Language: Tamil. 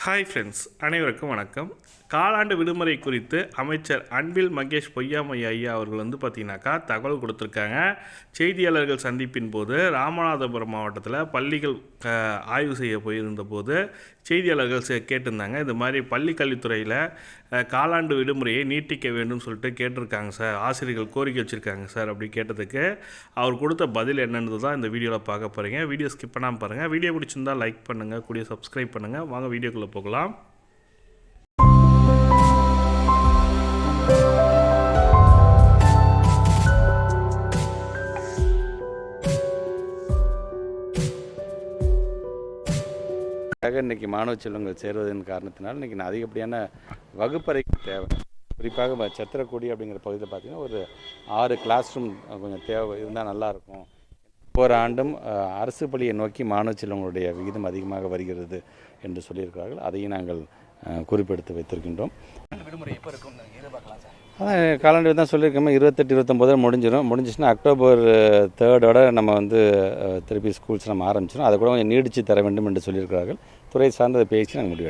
ஹாய் ஃப்ரெண்ட்ஸ் அனைவருக்கும் வணக்கம். காலாண்டு விடுமுறை குறித்து அமைச்சர் அன்பில் மகேஷ் பொய்யாமைய ஐயா அவர்கள் வந்து பார்த்தீங்கன்னாக்கா தகவல் கொடுத்துருக்காங்க. செய்தியாளர்கள் சந்திப்பின் போது ராமநாதபுரம் மாவட்டத்தில் பள்ளிகள் ஆய்வு செய்ய போயிருந்த போது செய்தியாளர்கள் சே- கேட்டிருந்தாங்க. இந்த மாதிரி பள்ளி கல்வித்துறையில் காலாண்டு விடுமுறையை நீட்டிக்க வேண்டும் சொல்லிட்டு கேட்டிருக்காங்க சார். ஆசிரியர்கள் கோரிக்கை வச்சுருக்காங்க சார் அப்படி கேட்டதுக்கு. அவர் கொடுத்த பதில் என்னென்னு தான் இந்த வீடியோவில் பார்க்க போகிறீங்க வீடியோ ஸ்கிப் பண்ணாமல் பாருங்கள் வீடியோ பிடிச்சிருந்தா லைக் பண்ணுங்கள் கூடிய சப்ஸ்கிரைப் பண்ணுங்கள் வாங்க வீடியோக்குள்ளே போகலாம். ஆக இன்னைக்கு மாணவ செல்வங்கள் சேருவதன் காரணத்தினால் இன்னைக்கு நான் அதிகப்படியான வகுப்பறை தேவை. குறிப்பாக ம- சத்திரக்குடி அப்படிங்கிற பகுதியில் பார்த்தீங்கன்னா ஒரு ஆறு கிளாஸ் ரூம் கொஞ்சம் தேவை. இருந்தால் நல்லாயிருக்கும் ஒவ்வொரு ஆண்டும் அரசு பள்ளியை நோக்கி மாணவ செல்வங்களுடைய விகிதம் அதிகமாக வருகிறது என்று சொல்லியிருக்கிறார்கள். அதையும் நாங்கள் குறிப்பெடுத்து வைத்திருக்கின்றோம். அதான் காலண்டர் தான் சொல்லியிருக்கோமே. இருபத்தெட்டு இருபத்தொம்போது முடிஞ்சிடும். முடிஞ்சிச்சுன்னா அக்டோபர் தேர்டோட நம்ம வந்து திருப்பி ஸ்கூல்ஸ் நம்ம ஆரம்பிச்சிடும் அதை கூட கொஞ்சம் நீடித்து தர வேண்டும் என்று சொல்லியிருக்கிறார்கள். துறை சார்ந்த பேசி நாங்கள் முடிவு